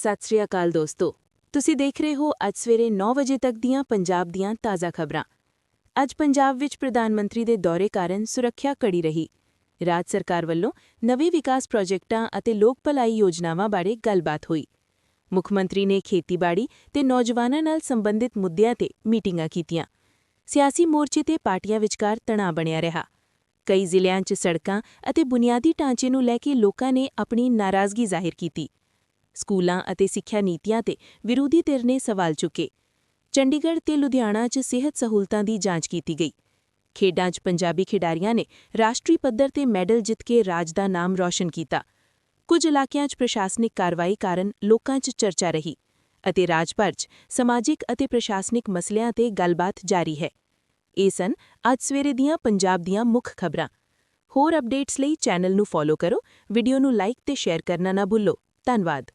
ਸਤਿ ਸ੍ਰੀ ਅਕਾਲ ਦੋਸਤੋ। ਤੁਸੀਂ ਦੇਖ ਰਹੇ ਹੋ ਅੱਜ ਸਵੇਰੇ 9 ਵਜੇ ਤੱਕ ਦੀਆਂ ਪੰਜਾਬ ਦੀਆਂ ਤਾਜ਼ਾ ਖਬਰਾਂ। ਅੱਜ ਪੰਜਾਬ ਵਿੱਚ ਪ੍ਰਧਾਨ ਮੰਤਰੀ ਦੇ ਦੌਰੇ ਕਾਰਨ ਸੁਰੱਖਿਆ ਕੜੀ ਰਹੀ। ਰਾਜ ਸਰਕਾਰ ਵੱਲੋਂ ਨਵੇਂ ਵਿਕਾਸ ਪ੍ਰੋਜੈਕਟਾਂ ਅਤੇ ਲੋਕ ਭਲਾਈ ਯੋਜਨਾਵਾਂ ਬਾਰੇ ਗੱਲਬਾਤ ਹੋਈ। ਮੁੱਖ ਮੰਤਰੀ ਨੇ ਖੇਤੀਬਾੜੀ ਤੇ ਨੌਜਵਾਨਾਂ ਨਾਲ ਸੰਬੰਧਿਤ ਮੁੱਦਿਆਂ ਤੇ ਮੀਟਿੰਗਾਂ ਕੀਤੀਆਂ। ਸਿਆਸੀ ਮੋਰਚੇ ਤੇ ਪਾਰਟੀਆਂ ਵਿਚਕਾਰ ਤਣਾਅ ਬਣਿਆ ਰਿਹਾ। ਕਈ ਜ਼ਿਲ੍ਹਿਆਂ 'ਚ ਸੜਕਾਂ ਅਤੇ ਬੁਨਿਆਦੀ ਢਾਂਚੇ ਨੂੰ ਲੈ ਕੇ ਲੋਕਾਂ ਨੇ ਆਪਣੀ ਨਾਰਾਜ਼ਗੀ ਜ਼ਾਹਿਰ ਕੀਤੀ। ਸਕੂਲਾਂ ਅਤੇ ਸਿੱਖਿਆ ਨੀਤੀਆਂ ਤੇ ਵਿਰੋਧੀ ਧਿਰ ਨੇ ਸਵਾਲ ਚੁੱਕੇ। ਚੰਡੀਗੜ੍ਹ ਤੇ ਲੁਧਿਆਣਾ 'ਚ ਸਿਹਤ ਸਹੂਲਤਾਂ ਦੀ ਜਾਂਚ ਕੀਤੀ ਗਈ। ਖੇਡਾਂ 'ਚ ਪੰਜਾਬੀ ਖਿਡਾਰੀਆਂ ਨੇ ਰਾਸ਼ਟਰੀ ਪੱਧਰ ਤੇ ਮੈਡਲ ਜਿੱਤ ਕੇ ਰਾਜ ਦਾ ਨਾਮ ਰੌਸ਼ਨ ਕੀਤਾ। ਕੁਝ ਇਲਾਕਿਆਂ 'ਚ ਪ੍ਰਸ਼ਾਸਨਿਕ ਕਾਰਵਾਈ ਕਾਰਨ ਲੋਕਾਂ 'ਚ ਚਰਚਾ ਰਹੀ ਅਤੇ ਰਾਜ ਭਰ 'ਚ ਸਮਾਜਿਕ ਅਤੇ ਪ੍ਰਸ਼ਾਸਨਿਕ ਮਸਲਿਆਂ ਤੇ ਗੱਲਬਾਤ ਜਾਰੀ ਹੈ। ਇਹ ਸਨ ਅੱਜ ਸਵੇਰੇ ਦੀਆਂ ਪੰਜਾਬ ਦੀਆਂ ਮੁੱਖ ਖਬਰਾਂ। ਹੋਰ ਅਪਡੇਟਸ ਲਈ ਚੈਨਲ ਨੂੰ ਫੋਲੋ ਕਰੋ, ਵੀਡੀਓ ਨੂੰ ਲਾਈਕ ਤੇ ਸ਼ੇਅਰ ਕਰਨਾ ਨਾ ਭੁੱਲੋ। ਧੰਨਵਾਦ।